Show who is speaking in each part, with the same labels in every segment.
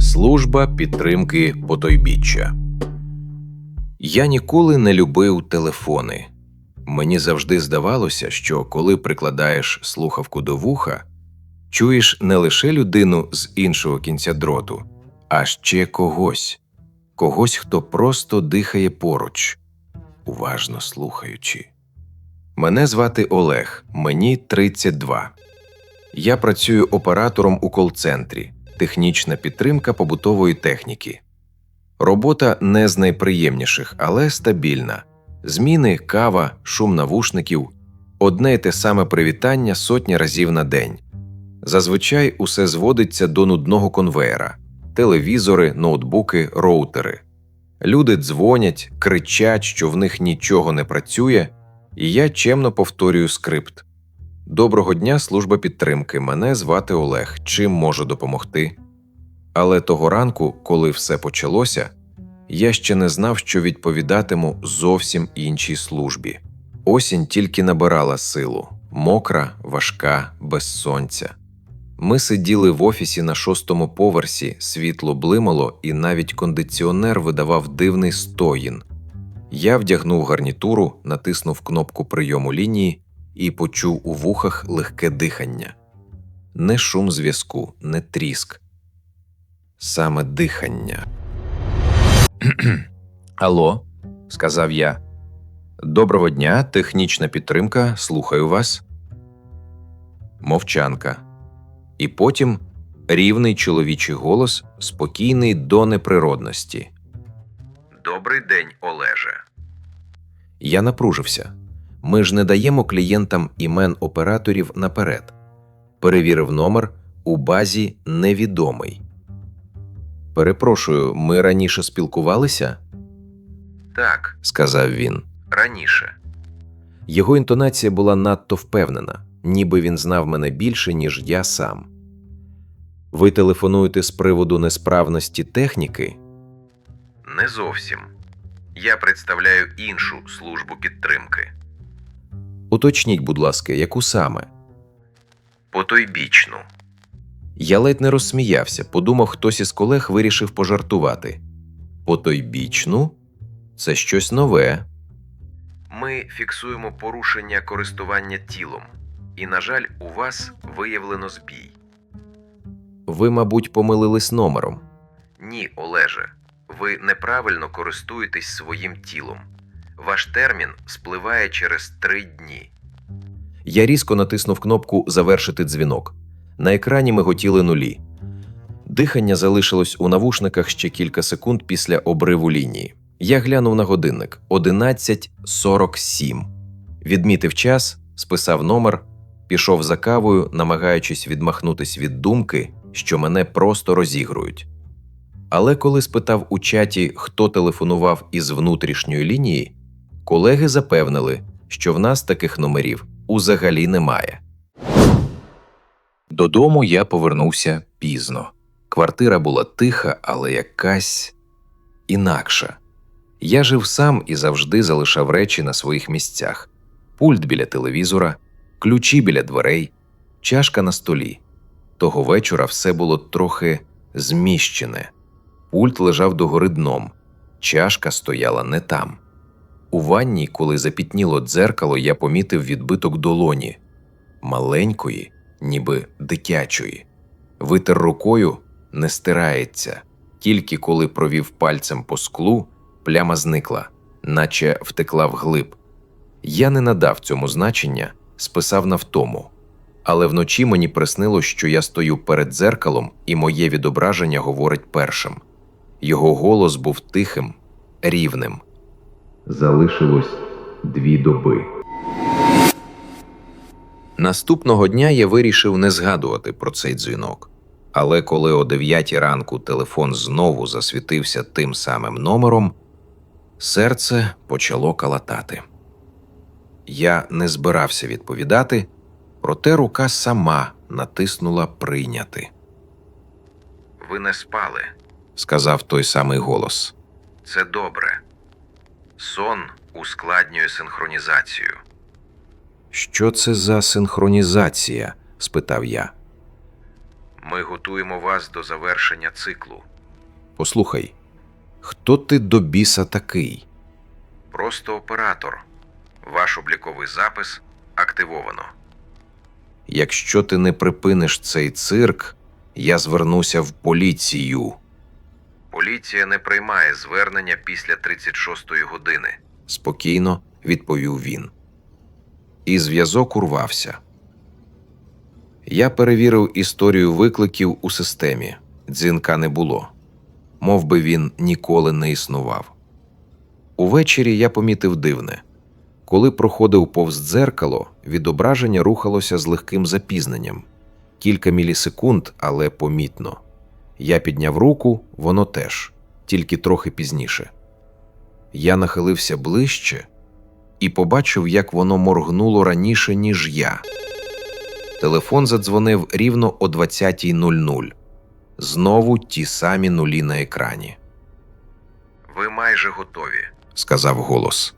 Speaker 1: Служба підтримки потойбіччя. Я ніколи не любив телефони. Мені завжди здавалося, що коли прикладаєш слухавку до вуха, чуєш не лише людину з іншого кінця дроту, а ще когось, когось, хто просто дихає поруч, уважно слухаючи. Мене звати Олег, мені 32. Я працюю оператором у кол-центрі, технічна підтримка побутової техніки. Робота не з найприємніших, але стабільна. Зміни, кава, шум навушників, одне й те саме привітання сотні разів на день. Зазвичай усе зводиться до нудного конвеєра: телевізори, ноутбуки, роутери. Люди дзвонять, кричать, що в них нічого не працює, і я чемно повторюю скрипт. Доброго дня, служба підтримки. Мене звати Олег. Чим можу допомогти? Але того ранку, коли все почалося, я ще не знав, що відповідатиму зовсім іншій службі. Осінь тільки набирала силу мокра, важка, без сонця. Ми сиділи в офісі на шостому поверсі, світло блимало, і навіть кондиціонер видавав дивний стоїн. Я вдягнув гарнітуру, натиснув кнопку прийому лінії і почув у вухах легке дихання. Не шум зв'язку, не тріск. Саме дихання. Алло, сказав я. Доброго дня, технічна підтримка, слухаю вас. Мовчанка. І потім рівний чоловічий голос, спокійний до неприродності. Добрий день, Олеже. Я напружився. Ми ж не даємо клієнтам імен операторів наперед. Перевірив номер у базі невідомий. Перепрошую, ми раніше спілкувалися? Так, сказав він. Раніше. Його інтонація була надто впевнена, ніби він знав мене більше, ніж я сам. Ви телефонуєте з приводу несправності техніки? Не зовсім. Я представляю іншу службу підтримки. Уточніть, будь ласка, яку саме? Потойбічну. Я ледь не розсміявся, подумав, хтось із колег вирішив пожартувати. Потойбічну? Це щось нове. Ми фіксуємо порушення користування тілом, і, на жаль, у вас виявлено збій. Ви, мабуть, помилились номером. Ні, Олеже, ви неправильно користуєтесь своїм тілом. Ваш термін спливає через три дні. Я різко натиснув кнопку Завершити дзвінок. На екрані миготіли нулі. Дихання залишилось у навушниках ще кілька секунд після обриву лінії. Я глянув на годинник 11.47. Відмітив час, списав номер, пішов за кавою, намагаючись відмахнутись від думки, що мене просто розігрують. Але коли спитав у чаті, хто телефонував із внутрішньої лінії, колеги запевнили, що в нас таких номерів узагалі немає. Додому я повернувся пізно. Квартира була тиха, але якась інакша. Я жив сам і завжди залишав речі на своїх місцях: пульт біля телевізора, ключі біля дверей, чашка на столі. Того вечора все було трохи зміщене. Пульт лежав догори дном, чашка стояла не там. У ванні, коли запітніло дзеркало, я помітив відбиток долоні маленької, ніби дитячої. Витер рукою не стирається, тільки коли провів пальцем по склу, пляма зникла, наче втекла вглиб. Я не надав цьому значення, списав на втому. Але вночі мені приснило, що я стою перед дзеркалом, і моє відображення говорить першим. Його голос був тихим, рівним. Залишилось дві доби. Наступного дня я вирішив не згадувати про цей дзвінок. Але коли о 9 ранку телефон знову засвітився тим самим номером, серце почало калатати. Я не збирався відповідати, проте рука сама натиснула прийняти. Ви не спали, сказав той самий голос. Це добре. Сон ускладнює синхронізацію. Що це за синхронізація? спитав я. Ми готуємо вас до завершення циклу. Послухай, хто ти до біса такий? Просто оператор. Ваш обліковий запис активовано. Якщо ти не припиниш цей цирк, я звернуся в поліцію. Поліція не приймає звернення після 36-ї години, спокійно відповів він. І зв'язок урвався. Я перевірив історію викликів у системі. Дзвінка не було, Мов би він ніколи не існував. Увечері я помітив дивне. Коли проходив повз дзеркало, відображення рухалося з легким запізненням кілька мілісекунд, але помітно. Я підняв руку, воно теж, тільки трохи пізніше. Я нахилився ближче і побачив, як воно моргнуло раніше, ніж я. Телефон задзвонив рівно о 20.00. Знову ті самі нулі на екрані. Ви майже готові, сказав голос.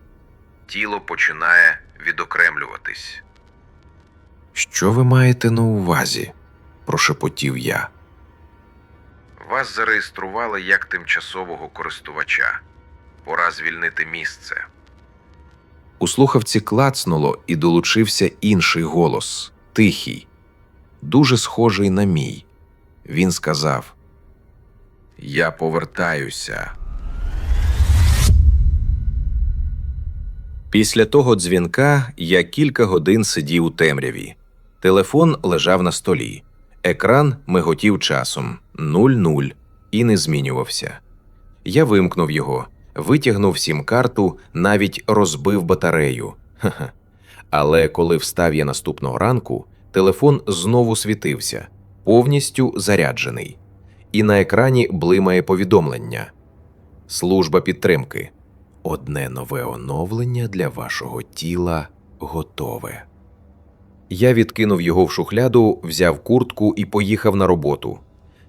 Speaker 1: Тіло починає відокремлюватись. Що ви маєте на увазі? прошепотів я. Вас зареєстрували як тимчасового користувача. Пора звільнити місце. У слухавці клацнуло і долучився інший голос тихий, дуже схожий на мій. Він сказав: Я повертаюся. Після того дзвінка я кілька годин сидів у темряві. Телефон лежав на столі, екран миготів часом 0-0 і не змінювався. Я вимкнув його, витягнув сім карту, навіть розбив батарею. Ха-ха. Але коли встав я наступного ранку, телефон знову світився, повністю заряджений, і на екрані блимає повідомлення. Служба підтримки. Одне нове оновлення для вашого тіла готове. Я відкинув його в шухляду, взяв куртку і поїхав на роботу.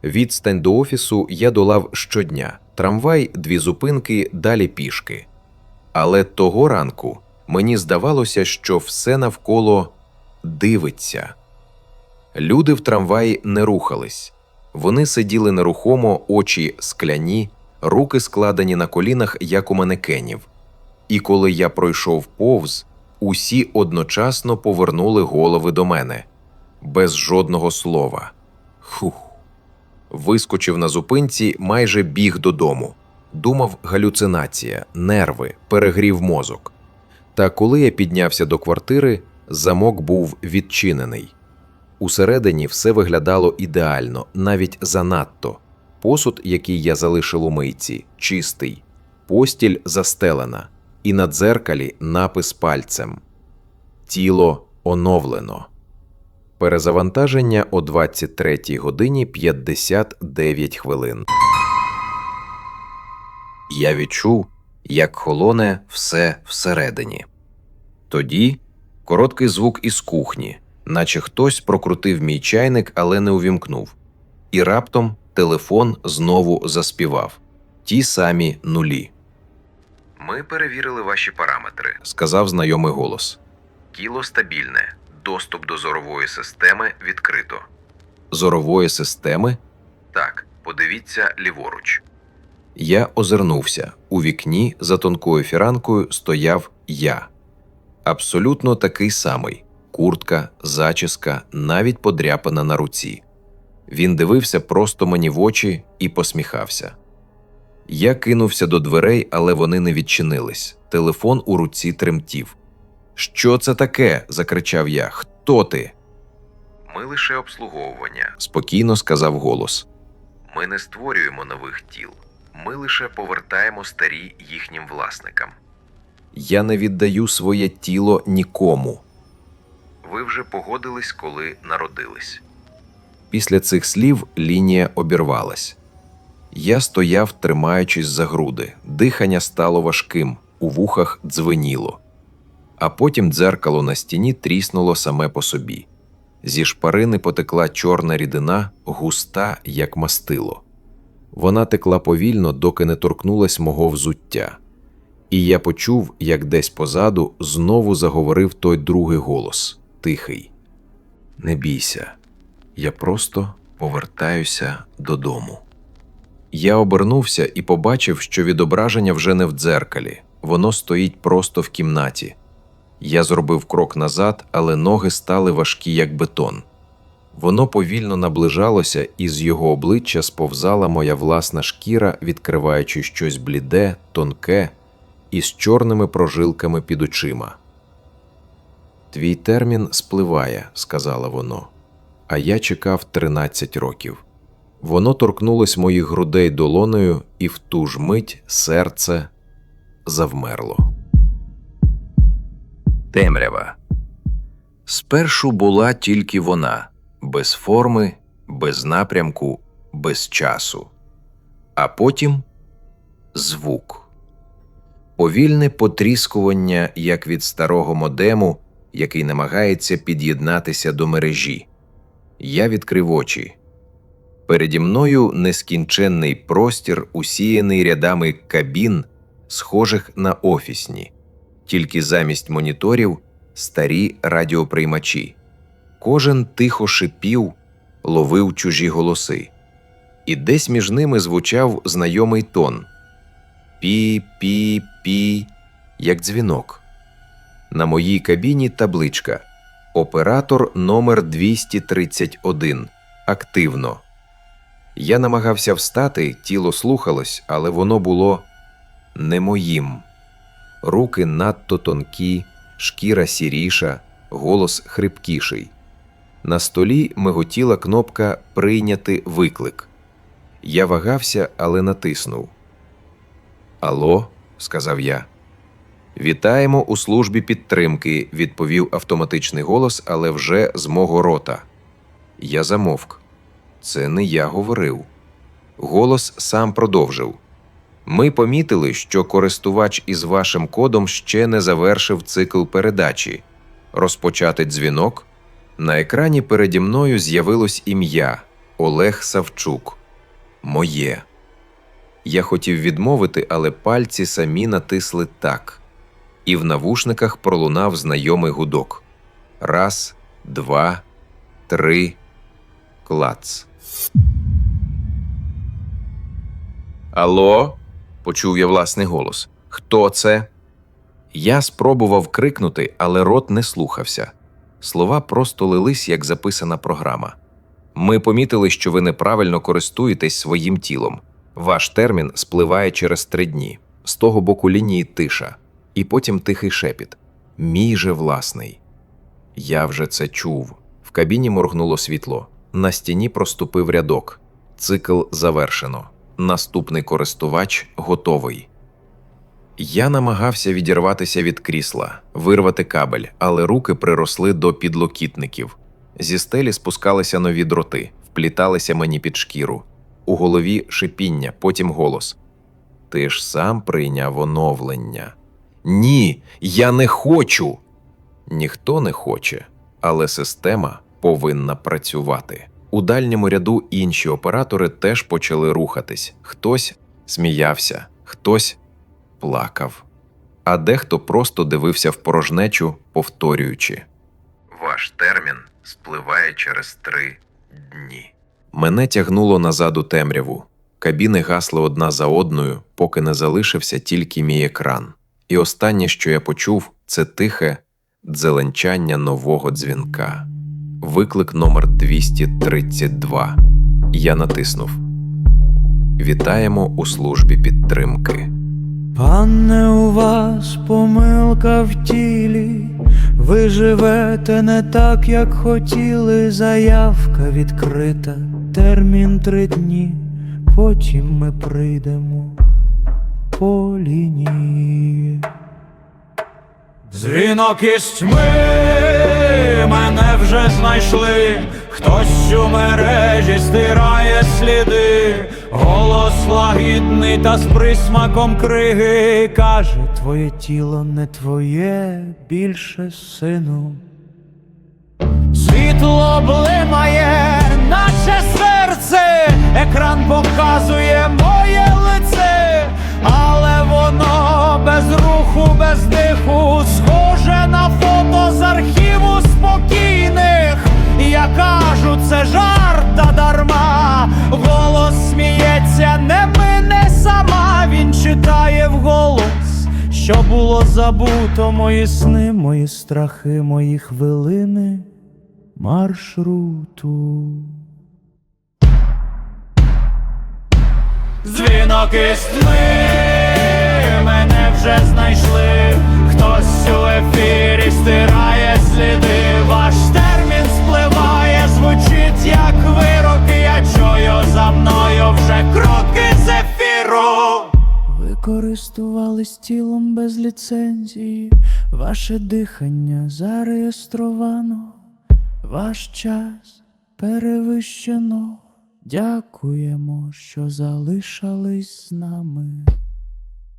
Speaker 1: Відстань до офісу я долав щодня трамвай, дві зупинки, далі пішки. Але того ранку мені здавалося, що все навколо дивиться. Люди в трамваї не рухались, вони сиділи нерухомо, очі скляні, руки складені на колінах, як у манекенів. І коли я пройшов повз, усі одночасно повернули голови до мене без жодного слова. Хух. Вискочив на зупинці, майже біг додому. Думав галюцинація, нерви, перегрів мозок. Та коли я піднявся до квартири, замок був відчинений. Усередині все виглядало ідеально, навіть занадто. Посуд, який я залишив у мийці, чистий, постіль застелена, і на дзеркалі напис пальцем Тіло оновлено. Перезавантаження о 23 годині 59 хвилин. Я відчув, як холоне все всередині. Тоді короткий звук із кухні, наче хтось прокрутив мій чайник, але не увімкнув. І раптом телефон знову заспівав ті самі нулі. Ми перевірили ваші параметри, сказав знайомий голос. Кіло стабільне, доступ до зорової системи відкрито. Зорової системи? Так, подивіться ліворуч. Я озирнувся. У вікні за тонкою фіранкою стояв я. Абсолютно такий самий куртка, зачіска, навіть подряпана на руці. Він дивився просто мені в очі і посміхався. Я кинувся до дверей, але вони не відчинились. Телефон у руці тремтів. Що це таке? закричав я. Хто ти? Ми лише обслуговування, спокійно сказав голос. Ми не створюємо нових тіл, ми лише повертаємо старі їхнім власникам. Я не віддаю своє тіло нікому. Ви вже погодились, коли народились. Після цих слів лінія обірвалась. Я стояв, тримаючись за груди, дихання стало важким, у вухах дзвеніло. А потім дзеркало на стіні тріснуло саме по собі. Зі шпарини потекла чорна рідина, густа, як мастило. Вона текла повільно, доки не торкнулась мого взуття. І я почув, як десь позаду знову заговорив той другий голос тихий: Не бійся, я просто повертаюся додому. Я обернувся і побачив, що відображення вже не в дзеркалі, воно стоїть просто в кімнаті. Я зробив крок назад, але ноги стали важкі, як бетон. Воно повільно наближалося, і з його обличчя сповзала моя власна шкіра, відкриваючи щось бліде, тонке і з чорними прожилками під очима. Твій термін спливає, сказала воно, а я чекав 13 років. Воно торкнулось моїх грудей долоною, і в ту ж мить серце завмерло. Темрява. Спершу була тільки вона, без форми, без напрямку, без часу. А потім звук. Повільне потріскування, як від старого модему, який намагається під'єднатися до мережі. Я відкрив очі. Переді мною нескінченний простір, усіяний рядами кабін, схожих на офісні, тільки замість моніторів старі радіоприймачі. Кожен тихо шипів, ловив чужі голоси, і десь між ними звучав знайомий тон пі-пі-пі, як дзвінок. На моїй кабіні табличка Оператор номер 231. Активно. Я намагався встати, тіло слухалось, але воно було не моїм. Руки надто тонкі, шкіра сіріша, голос хрипкіший. На столі миготіла кнопка Прийняти виклик. Я вагався, але натиснув. Алло, сказав я. Вітаємо у службі підтримки, відповів автоматичний голос, але вже з мого рота. Я замовк. Це не я говорив. Голос сам продовжив. Ми помітили, що користувач із вашим кодом ще не завершив цикл передачі. Розпочати дзвінок. На екрані переді мною з'явилось ім'я Олег Савчук. Моє. Я хотів відмовити, але пальці самі натисли так. І в навушниках пролунав знайомий гудок. Раз, два, три. Клац. Алло? почув я власний голос. Хто це? Я спробував крикнути, але рот не слухався. Слова просто лились, як записана програма. Ми помітили, що ви неправильно користуєтесь своїм тілом. Ваш термін спливає через три дні. З того боку лінії тиша, і потім тихий шепіт. Мій же власний. Я вже це чув. В кабіні моргнуло світло. На стіні проступив рядок. Цикл завершено. Наступний користувач готовий. Я намагався відірватися від крісла, вирвати кабель, але руки приросли до підлокітників. Зі стелі спускалися нові дроти, впліталися мені під шкіру. У голові шипіння, потім голос. Ти ж сам прийняв оновлення. Ні, я не хочу. Ніхто не хоче, але система повинна працювати. У дальньому ряду інші оператори теж почали рухатись. Хтось сміявся, хтось плакав, а дехто просто дивився в порожнечу, повторюючи: Ваш термін спливає через три дні. Мене тягнуло назад у темряву. Кабіни гасли одна за одною, поки не залишився тільки мій екран. І останнє, що я почув, це тихе дзеленчання нового дзвінка. Виклик номер 232. Я натиснув. Вітаємо у службі підтримки.
Speaker 2: Пане, у вас помилка в тілі, ви живете не так, як хотіли. Заявка відкрита, термін три дні, потім ми прийдемо по лінії. Дзвінок із тьми мене вже знайшли. Хтось у мережі стирає сліди, голос лагідний та з присмаком криги каже: Твоє тіло не твоє більше сину. Світло блимає, наче серце, екран показує забуто мої сни, мої страхи, мої хвилини маршруту. Дзвінок із тьми користувались тілом без ліцензії, ваше дихання зареєстровано, ваш час перевищено. Дякуємо, що залишались з нами.